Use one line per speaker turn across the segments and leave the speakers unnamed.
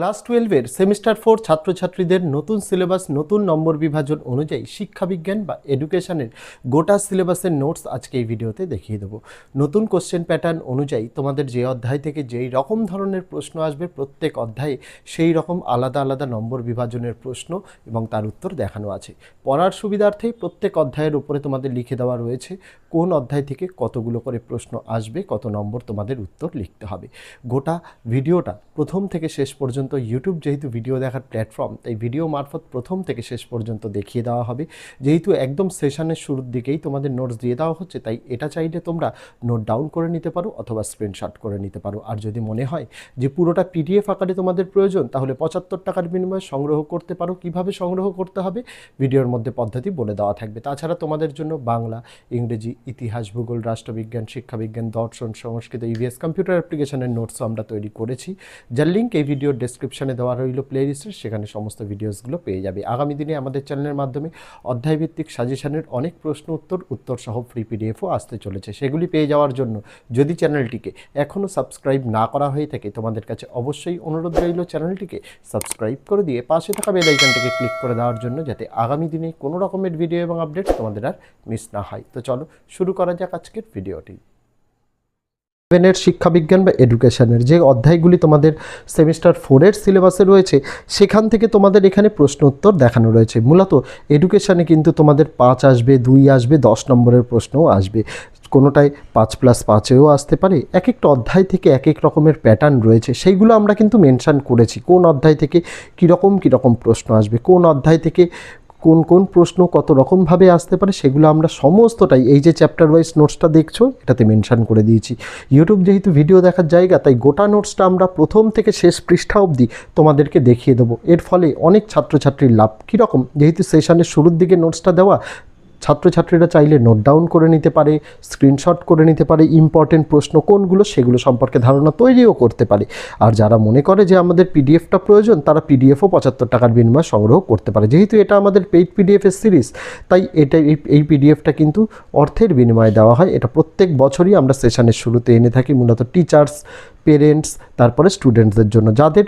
Class টুয়েলভের semester four ছাত্রছাত্রীদের নতুন সিলেবাস, নতুন নম্বর বিভাজন অনুযায়ী শিক্ষাবিজ্ঞান বা এডুকেশনের গোটা সিলেবাসের নোটস আজকে এই ভিডিওতে দেখিয়ে দেবো। নতুন কোশ্চেন প্যাটার্ন অনুযায়ী তোমাদের যে অধ্যায় থেকে যেই রকম ধরনের প্রশ্ন আসবে প্রত্যেক অধ্যায়ে সেই রকম আলাদা আলাদা নম্বর বিভাজনের প্রশ্ন এবং তার উত্তর দেখানো আছে। পড়ার সুবিধার্থেই প্রত্যেক অধ্যায়ের উপরে তোমাদের লিখে দেওয়া রয়েছে কোন অধ্যায় থেকে কতগুলো করে প্রশ্ন আসবে, কত নম্বর তোমাদের উত্তর লিখতে হবে। গোটা ভিডিওটা প্রথম থেকে শেষ পর্যন্ত ইউটিউব যেহেতু ভিডিও দেখার প্ল্যাটফর্ম তাই ভিডিও মারফত প্রথম থেকে শেষ পর্যন্ত দেখিয়ে দেওয়া হবে। যেহেতু একদম সেশনের শুরুর দিকেই তোমাদের নোটস দিয়ে দেওয়া হচ্ছে, তাই এটা চাইলে তোমরা নোট ডাউন করে নিতে পারো অথবা স্ক্রিনশট করে নিতে পারো। আর যদি মনে হয় যে পুরোটা পিডিএফ আকারে তোমাদের প্রয়োজন, তাহলে পঁচাত্তর টাকার বিনিময়ে সংগ্রহ করতে পারো। কীভাবে সংগ্রহ করতে হবে? ভিডিওর মধ্যে পদ্ধতি বলে দেওয়া থাকবে। তাছাড়া তোমাদের জন্য বাংলা, ইংরেজি, ইতিহাস, ভূগোল, রাষ্ট্রবিজ্ঞান, শিক্ষাবিজ্ঞান, দর্শন, সংস্কৃত ইভিএস কম্পিউটার অ্যাপ্লিকেশনের নোটসও আমরা তৈরি করেছি। যার লিঙ্ক এই ভিডিওর ডেসক্রিপশনে দেওয়া রইল প্লে লিস্টের সেখানে সমস্ত ভিডিওসগুলো পেয়ে যাবে। আগামী দিনে আমাদের চ্যানেলের মাধ্যমে অধ্যায়ভিত্তিক সাজেশনের অনেক প্রশ্ন, উত্তর উত্তর সহ ফ্রি পিডিএফও আসতে চলেছে। সেগুলি পেয়ে যাওয়ার জন্য যদি চ্যানেলটিকে এখনও সাবস্ক্রাইব না করা হয়ে থাকে, তোমাদের কাছে অবশ্যই অনুরোধ রইল চ্যানেলটিকে সাবস্ক্রাইব করে দিয়ে পাশে থাকা বেল আইকনটিকে ক্লিক করে দেওয়ার জন্য, যাতে আগামী দিনে কোনো রকমের ভিডিও এবং আপডেট তোমাদের আর মিস না হয়। তো চলো, শুরু করা যাক আজকের ভিডিওটি সেভেনের শিক্ষাবিজ্ঞান বা এডুকেশনের যে অধ্যায়গুলি তোমাদের সেমিস্টার ফোরের সিলেবাসে রয়েছে, সেখান থেকে তোমাদের এখানে প্রশ্ন উত্তর দেখানো রয়েছে। মূলত এডুকেশানে কিন্তু তোমাদের পাঁচ আসবে, দুই আসবে, দশ নম্বরের প্রশ্নও আসবে। কোনোটায় পাঁচ প্লাস পাঁচেও আসতে পারে। এক একটা অধ্যায় থেকে এক এক রকমের প্যাটার্ন রয়েছে। সেইগুলো আমরা কিন্তু মেনশান করেছি। কোন অধ্যায় থেকে কীরকম কীরকম প্রশ্ন আসবে? কোন অধ্যায় থেকে কোন কোন প্রশ্ন কত রকমভাবে আসতে পারে সেগুলো আমরা সমস্তটাই এই যে চ্যাপ্টার ওয়াইজ নোটসটা দেখছ, এটাতে মেনশান করে দিয়েছি। ইউটিউব যেহেতু ভিডিও দেখার জায়গা, তাই গোটা নোটসটা আমরা প্রথম থেকে শেষ পৃষ্ঠা অবধি তোমাদেরকে দেখিয়ে দেবো। এর ফলে অনেক ছাত্রছাত্রীর লাভ। কীরকম? যেহেতু সেশনের শুরুর দিকে নোটসটা দেওয়া ছাত্রছাত্রীরা চাইলে নোট ডাউন করে নিতে পারে স্ক্রিনশট করে নিতে পারে ইম্পর্টেন্ট প্রশ্ন কোনগুলো সেগুলো সম্পর্কে ধারণা তৈরিও করতে পারে। আর যারা মনে করে যে আমাদের পিডিএফটা প্রয়োজন, তারা পিডিএফও পঁচাত্তর টাকার বিনিময়ে সংগ্রহ করতে পারে। যেহেতু এটা আমাদের পেইড পিডিএফের সিরিজ তাই এটা এই এই পিডিএফটা কিন্তু অর্থের বিনিময়ে দেওয়া হয়। এটা প্রত্যেক বছরই আমরা সেশনের শুরুতে এনে থাকি, মূলত টিচার্স পেরেন্টস তারপরে স্টুডেন্টসদের জন্য। যাদের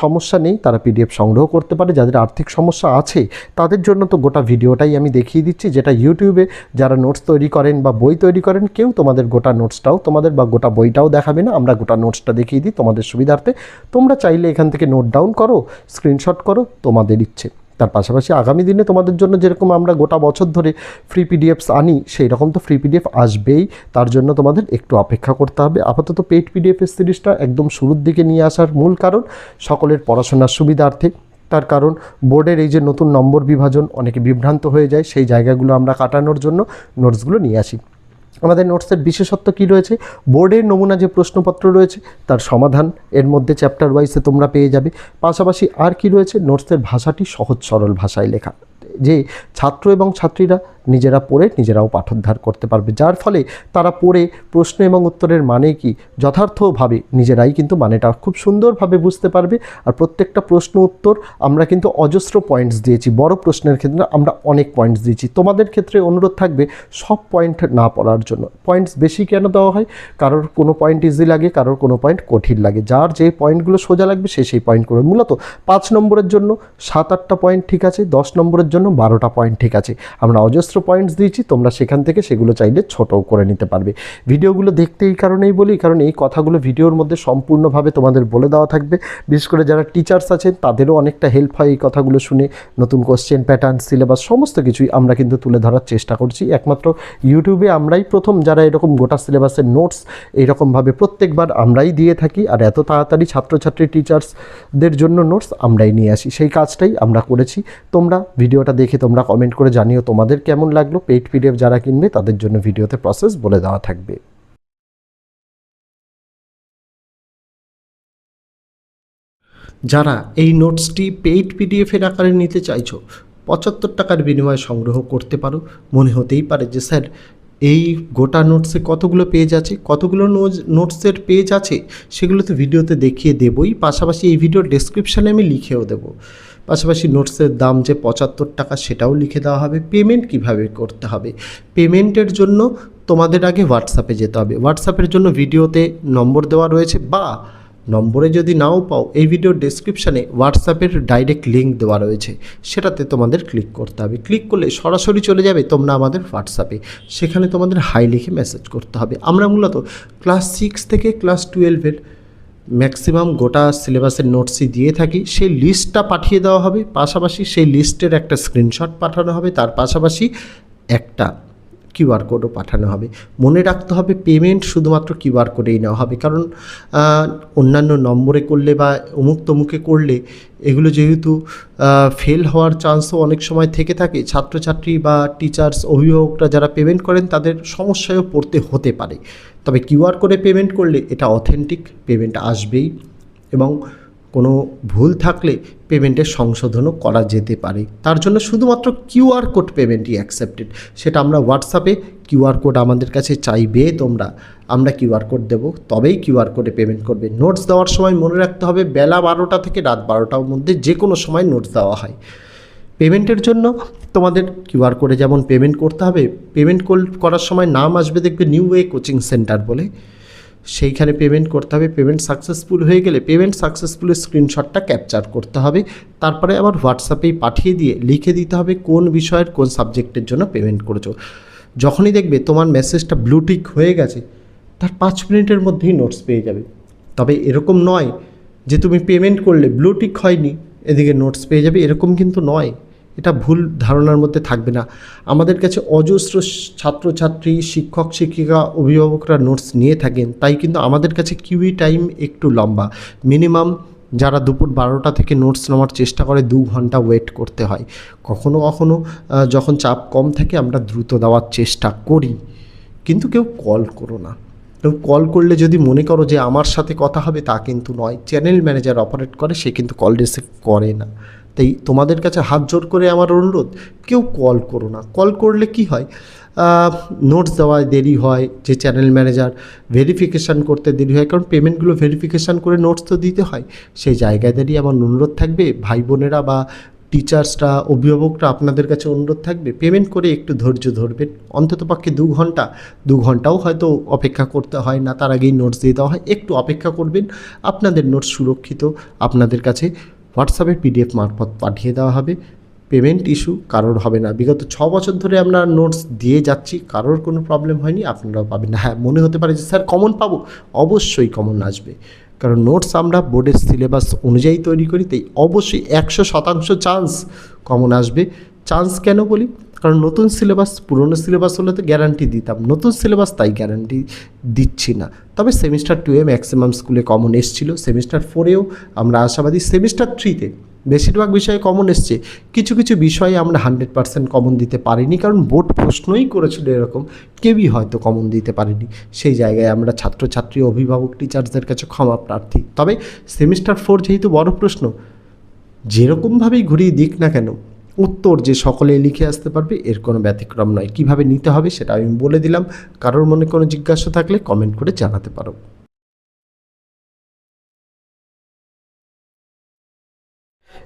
সমস্যা নেই, তারা পিডিএফ সংগ্রহ করতে পারে। যাদের আর্থিক সমস্যা আছে, তাদের জন্য তো গোটা ভিডিওটাই আমি দেখিয়ে দিচ্ছি, যেটা ইউটিউবে যারা নোটস তৈরি করেন বা বই তৈরি করেন, কেউ তোমাদের গোটা নোটসটাও তোমাদের বা গোটা বইটাও দেখাবে না। আমরা গোটা নোটসটা দেখিয়ে দিই তোমাদের সুবিধার্থে। তোমরা চাইলে এখান থেকে নোট ডাউন করো স্ক্রিনশট করো, তোমাদের ইচ্ছে। তার পাশাপাশি আগামী দিনে তোমাদের জন্য যেরকম আমরা গোটা বছর ধরে ফ্রি পিডিএফস আনি সেই রকম তো ফ্রি পিডিএফ আসবেই। তার জন্য তোমাদের একটু অপেক্ষা করতে হবে। আপাতত পেইড পিডিএফের সিরিজটা একদম শুরুর দিকে নিয়ে আসার মূল কারণ সকলের পড়াশোনার সুবিধার্থে। তার কারণ বোর্ডের এই যে নতুন নম্বর বিভাজন অনেকে বিভ্রান্ত হয়ে যায়, সেই জায়গাগুলো আমরা কাটানোর জন্য নোটসগুলো নিয়ে আসি। আমাদের নোটসের বিশেষত্ব কি রয়েছে? বোর্ডের নমুনা যে প্রশ্নপত্র রয়েছে, তার সমাধান এর মধ্যে চ্যাপ্টার ওয়াইজে তোমরা পেয়ে যাবে। পাশাপাশি আর কি রয়েছে? নোটসের ভাষাটি সহজ সরল ভাষায় লেখা। যে ছাত্র এবং ছাত্রীরা নিজেরা পড়ে নিজেরাও পাঠোদ্ধার করতে পারবে। যার ফলে তারা পড়ে প্রশ্ন এবং উত্তরের মানে কি যথার্থভাবে নিজেরাই কিন্তু মানেটা খুব সুন্দরভাবে বুঝতে পারবে। আর প্রত্যেকটা প্রশ্ন উত্তর আমরা কিন্তু অজস্র পয়েন্টস দিয়েছি। বড় প্রশ্নের ক্ষেত্রে আমরা অনেক পয়েন্টস দিয়েছি। তোমাদের ক্ষেত্রে অনুরোধ থাকবে সব পয়েন্ট না পড়ার জন্য। পয়েন্টস বেশি কেন দেওয়া হয়? কারোর কোনো পয়েন্ট ইজি লাগে, কারোর কোনো পয়েন্ট কঠিন লাগে। যার যে পয়েন্টগুলো সোজা লাগবে সে সেই পয়েন্ট করবে। মূলত পাঁচ নম্বরের জন্য সাত আটটা পয়েন্ট ঠিক আছে, দশ নম্বরের জন্য বারোটা পয়েন্ট ঠিক আছে। আমরা অজস্র পয়েন্টস দিয়েছি, তোমরা সেখান থেকে সেগুলো চাইলে ছোটও করে নিতে পারবে। ভিডিওগুলো দেখতে এই কারণেই বলি, কারণ এই কথাগুলো ভিডিওর মধ্যে সম্পূর্ণভাবে তোমাদের বলে দেওয়া থাকবে। বিশেষ করে যারা টিচার্স আছেন, তাদেরও অনেকটা হেল্প হয় এই কথাগুলো শুনে। নতুন কোশ্চেন প্যাটার্ন সিলেবাস সমস্ত কিছুই আমরা কিন্তু তুলে ধরার চেষ্টা করছি। একমাত্র ইউটিউবে আমরাই প্রথম যারা এরকম গোটা সিলেবাসের নোটস এইরকমভাবে প্রত্যেকবার আমরাই দিয়ে থাকি, আর এত তাড়াতাড়ি ছাত্রছাত্রী টিচার্সদের জন্য নোটস আমরাই নিয়ে আসি। সেই কাজটাই আমরা করেছি। তোমরা ভিডিওটা দেখে তোমরা কমেন্ট করে জানিও তোমাদের কেমন লাগল পেইড পিডিএফ যারা কিনবে তাদের জন্য ভিডিওতে প্রসেস বলে দেওয়া থাকবে। যারা এই নোটসটি পেইড পিডিএফের আকারে নিতে চাইছো, পঁচাত্তর টাকার বিনিময়ে সংগ্রহ করতে পারো। মনে হতেই পারে যে, স্যার, এই গোটা নোটসে কতগুলো পেজ আছে? কতগুলো নোটসের পেজ আছে? সেগুলো তো ভিডিওতে দেখিয়ে দেবই। পাশাপাশি এই ভিডিওর ডেসক্রিপশানে আমি লিখেও দেবো। পাশাপাশি নোটসের দাম যে পঁচাত্তর টাকা সেটাও লিখে দেওয়া হবে। পেমেন্ট কীভাবে করতে হবে? পেমেন্টের জন্য তোমাদের আগে হোয়াটসঅ্যাপে যেতে হবে। হোয়াটসঅ্যাপের জন্য ভিডিওতে নম্বর দেওয়া রয়েছে বা নম্বরে যদি নাও পাও, এই ভিডিওর ডেসক্রিপশানে হোয়াটসঅ্যাপের ডাইরেক্ট লিঙ্ক দেওয়া রয়েছে। সেটাতে তোমাদের ক্লিক করতে হবে। ক্লিক করলে সরাসরি চলে যাবে তোমরা আমাদের হোয়াটসঅ্যাপে সেখানে তোমাদের হাই লিখে মেসেজ করতে হবে। আমরা মূলত ক্লাস সিক্স থেকে ক্লাস টুয়েলভের ম্যাক্সিমাম গোটা সিলেবাসের নোটসই দিয়ে থাকি। সেই লিস্টটা পাঠিয়ে দেওয়া হবে, পাশাপাশি সেই লিস্টের একটা স্ক্রিনশট পাঠানো হবে, তার পাশাপাশি একটা কিউআর কোডও পাঠানো হবে। মনে রাখতে হবে, পেমেন্ট শুধুমাত্র কিউআর কোডেই নেওয়া হবে। কারণ অন্যান্য নম্বরে করলে বা অমুক তমুকে করলে এগুলো যেহেতু ফেল হওয়ার চান্সও অনেক সময় থেকে থাকে। ছাত্রছাত্রী বা টিচার্স অভিভাবকরা যারা পেমেন্ট করেন, তাদের সমস্যায়ও পড়তে হতে পারে। তবে কিউআর কোডে পেমেন্ট করলে এটা অথেন্টিক পেমেন্ট আসবেই এবং কোনো ভুল থাকলে পেমেন্টের সংশোধনও করা যেতে পারে। তার জন্য শুধুমাত্র কিউআর কোড পেমেন্টই অ্যাকসেপ্টেড সেটা আমরা হোয়াটসঅ্যাপে কিউআর কোড আমাদের কাছে চাইবে তোমরা। আমরা কিউআর কোড দেবো, তবেই কিউআর কোডে পেমেন্ট করবে। নোটস দেওয়ার সময় মনে রাখতে হবে, বেলা বারোটা থেকে রাত বারোটার মধ্যে যে কোনো সময় নোটস দেওয়া হয়। পেমেন্টের জন্য তোমাদের কিউআর কোডে যেমন পেমেন্ট করতে হবে পেমেন্ট করার সময় নাম আসবে দেখবে নিউ ওয়ে কোচিং সেন্টার বলে। সেইখানে পেমেন্ট করতে হবে পেমেন্ট সাকসেসফুল হয়ে গেলে পেমেন্ট সাকসেসফুলের স্ক্রিনশটটা ক্যাপচার করতে হবে। তারপরে আবার হোয়াটসঅ্যাপেই পাঠিয়ে দিয়ে লিখে দিতে হবে কোন বিষয়ের কোন সাবজেক্টের জন্য পেমেন্ট করেছ। যখনই দেখবে তোমার মেসেজটা ব্লুটিক হয়ে গেছে, তার পাঁচ মিনিটের মধ্যেই নোটস পেয়ে যাবে। তবে এরকম নয় যে তুমি পেমেন্ট করলে ব্লুটিক হয়নি, এদিকে নোটস পেয়ে যাবে, এরকম কিন্তু নয়। এটা ভুল ধারণার মধ্যে থাকবে না। আমাদের কাছে অজস্র ছাত্রছাত্রী, শিক্ষক, শিক্ষিকা, অভিভাবকরা নোটস নিয়ে থাকেন। তাই কিন্তু আমাদের কাছে কিউই টাইম একটু লম্বা। মিনিমাম যারা দুপুর বারোটা থেকে নোটস নেওয়ার চেষ্টা করে, দু ঘণ্টা ওয়েট করতে হয়। কখনো কখনো যখন চাপ কম থাকে, আমরা দ্রুত দেওয়ার চেষ্টা করি। কিন্তু কেউ কল করো না। কেউ কল করলে যদি মনে করো যে আমার সাথে কথা হবে, তা কিন্তু নয়। চ্যানেল ম্যানেজার অপারেট করে, সে কিন্তু কল রিসিভ করে না। তাই তোমাদের কাছে হাত জোর করে আমার অনুরোধ, কেউ কল করো না। কল করলে কি হয়? নোটস দেওয়ায় দেরি হয়, যে চ্যানেল ম্যানেজার ভেরিফিকেশান করতে দেরি হয়, কারণ পেমেন্টগুলো ভেরিফিকেশান করে নোটস তো দিতে হয়। সেই জায়গায় আমার অনুরোধ থাকবে, ভাই বোনেরা বা টিচার্সরা অভিভাবকরা আপনাদের কাছে অনুরোধ থাকবে পেমেন্ট করে একটু ধৈর্য ধরবেন। অন্তত পক্ষে দু ঘণ্টা, দু ঘন্টাও হয়তো অপেক্ষা করতে হয় না, তার আগেই নোটস দিয়ে দেওয়া হয়, একটু অপেক্ষা করবেন। আপনাদের নোটস সুরক্ষিত, আপনাদের কাছে হোয়াটসঅ্যাপে পিডিএফ মারফত পাঠিয়ে দেওয়া হবে। পেমেন্ট ইস্যু কারোর হবে না। বিগত ছ বছর ধরে আমরা নোটস দিয়ে যাচ্ছি, কারোর কোনো প্রবলেম হয়নি, আপনারাও পাবেন না। হ্যাঁ মনে হতে পারে যে, স্যার কমন পাবো? অবশ্যই কমন আসবে। কারণ নোটস আমরা বোর্ডের সিলেবাস অনুযায়ী তৈরি করি, তাই অবশ্যই একশো শতাংশ চান্স কমন আসবে। চান্স কেন বলি? কারণ নতুন সিলেবাস পুরনো সিলেবাস হলে তো গ্যারান্টি দিতাম। নতুন সিলেবাস তাই গ্যারান্টি দিচ্ছি না। তবে সেমিস্টার টুয়ে ম্যাক্সিমাম স্কুলে কমন এসেছিল। সেমিস্টার ফোরেও আমরা আশাবাদী সেমিস্টার থ্রিতে বেশিরভাগ বিষয়ে কমন এসছে। কিছু কিছু বিষয়ে আমরা হান্ড্রেড পার্সেন্ট কমন দিতে পারিনি। কারণ বোর্ড প্রশ্নই করেছিল এরকম। কেউই হয়তো কমন দিতে পারেনি। সেই জায়গায় আমরা ছাত্রছাত্রী, অভিভাবক টিচার্সদের কাছে ক্ষমা প্রার্থী। তবে সেমিস্টার ফোর যেহেতু বড় প্রশ্ন, যেরকমভাবেই ঘুরিয়ে দিক না কেন উত্তর যে সকলে লিখে আসতে পারবে, এর কোনো ব্যতিক্রম নয়। কীভাবে নিতে হবে সেটা আমি বলে দিলাম। কারোর মনে কোনো জিজ্ঞাসা থাকলে কমেন্ট করে জানাতে পারো।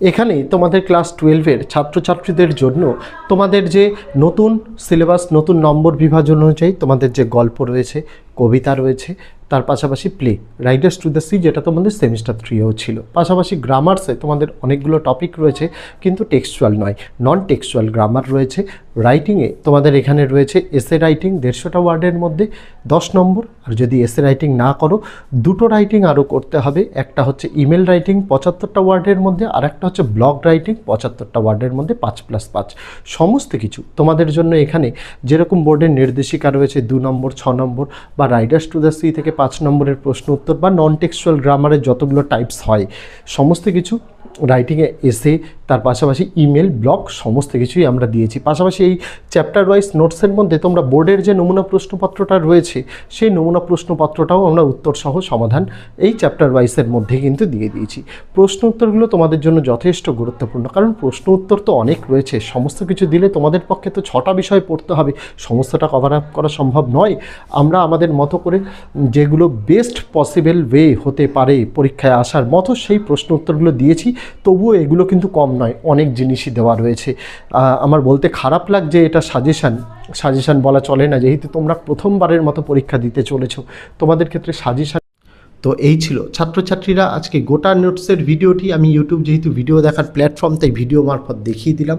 এখানে তোমাদের ক্লাস টুয়েলভের ছাত্রছাত্রীদের জন্য তোমাদের যে নতুন সিলেবাস, নতুন নম্বর বিভাজন অনুযায়ী তোমাদের যে গল্প রয়েছে কবিতা রয়েছে, তার পাশাপাশি play riders to the sea যেটা তোমাদের সেমিস্টার থ্রিও ছিল। পাশাপাশি গ্রামার্সে তোমাদের অনেকগুলো টপিক রয়েছে, কিন্তু টেক্সচুয়াল নয় নন টেক্সচুয়াল গ্রামার রয়েছে রাইটিংয়ে তোমাদের এখানে রয়েছে এসে রাইটিং দেড়শোটা ওয়ার্ডের মধ্যে, দশ নম্বর। আর যদি এসে রাইটিং না করো, দুটো রাইটিং আরও করতে হবে, একটা হচ্ছে ইমেল রাইটিং পঁচাত্তরটা ওয়ার্ডের মধ্যে, আর একটা হচ্ছে ব্লগ রাইটিং পঁচাত্তরটা ওয়ার্ডের মধ্যে পাঁচ প্লাস পাঁচ। সমস্ত কিছু তোমাদের জন্য এখানে যেরকম বোর্ডের নির্দেশিকা রয়েছে, দু নম্বর, ছ নম্বর বা রাইডার্স টু দ্য সি থেকে পাঁচ নম্বরের প্রশ্ন উত্তর বা নন টেক্সচুয়াল গ্রামারের যতগুলো টাইপস হয়, সমস্ত কিছু রাইটিংয়ে এসে তার পাশাপাশি ইমেল ব্লগ সমস্ত কিছুই আমরা দিয়েছি। পাশাপাশি এই চ্যাপ্টার ওয়াইজ নোটসের মধ্যে তোমরা বোর্ডের যে নমুনা প্রশ্নপত্রটা রয়েছে, সেই নমুনা প্রশ্নপত্রটাও আমরা উত্তরসহ সমাধান এই চ্যাপ্টার ওয়াইজের মধ্যে কিন্তু দিয়ে দিয়েছি। প্রশ্ন উত্তরগুলো তোমাদের জন্য যথেষ্ট গুরুত্বপূর্ণ, কারণ প্রশ্ন উত্তর তো অনেক রয়েছে। সমস্ত কিছু দিলে তোমাদের পক্ষে তো ছটা বিষয় পড়তে হবে। সমস্তটা কভার আপ করা সম্ভব নয়। আমরা আমাদের মতো করে যেগুলো বেস্ট পসিবল ওয়ে হতে পারে পরীক্ষায় আসার মতো সেই প্রশ্ন উত্তরগুলো দিয়েছি। তবুও এগুলো কিন্তু কম নয়, অনেক জিনিসই দেওয়া রয়েছে। আমার বলতে খারাপ লাগছে এটা সাজেশান সাজেশান বলা চলে না, যেহেতু তোমরা প্রথমবারের মতো পরীক্ষা দিতে চলেছো, তোমাদের ক্ষেত্রে সাজেশান তো এই ছিল। ছাত্রছাত্রীরা, আজকে গোটা নোটসের ভিডিওটি আমি ইউটিউব যেহেতু ভিডিও দেখার প্ল্যাটফর্ম তাই ভিডিও মারফত দেখিয়ে দিলাম।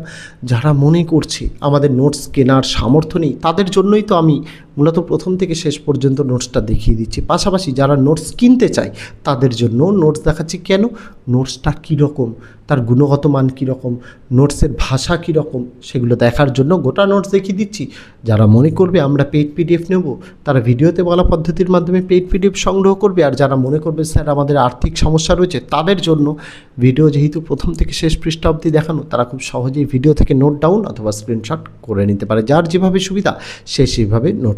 যারা মনে করছে আমাদের নোটস কেনার সামর্থ্য নেই, তাদের জন্যই তো আমি মূলত প্রথম থেকে শেষ পর্যন্ত নোটসটা দেখিয়ে দিচ্ছি। পাশাপাশি যারা নোটস কিনতে চায়, তাদের জন্য নোটস দেখাচ্ছি কেন? নোটসটা কীরকম? তার গুণগত মান কীরকম? নোটসের ভাষা কীরকম? সেগুলো দেখার জন্য গোটা নোটস দেখিয়ে দিচ্ছি। যারা মনে করবে আমরা পেইড পিডিএফ নেব, তারা ভিডিওতে বলা পদ্ধতির মাধ্যমে পেইড পিডিএফ সংগ্রহ করবে। আর যারা মনে করবে, স্যার, আমাদের আর্থিক সমস্যা রয়েছে, তাদের জন্য ভিডিও যেহেতু প্রথম থেকে শেষ পৃষ্ঠা অবধি দেখানো, তারা খুব সহজেই ভিডিও থেকে নোট ডাউন অথবা স্ক্রিনশট করে নিতে পারে। যার যেভাবে সুবিধা, সে সেভাবে নোট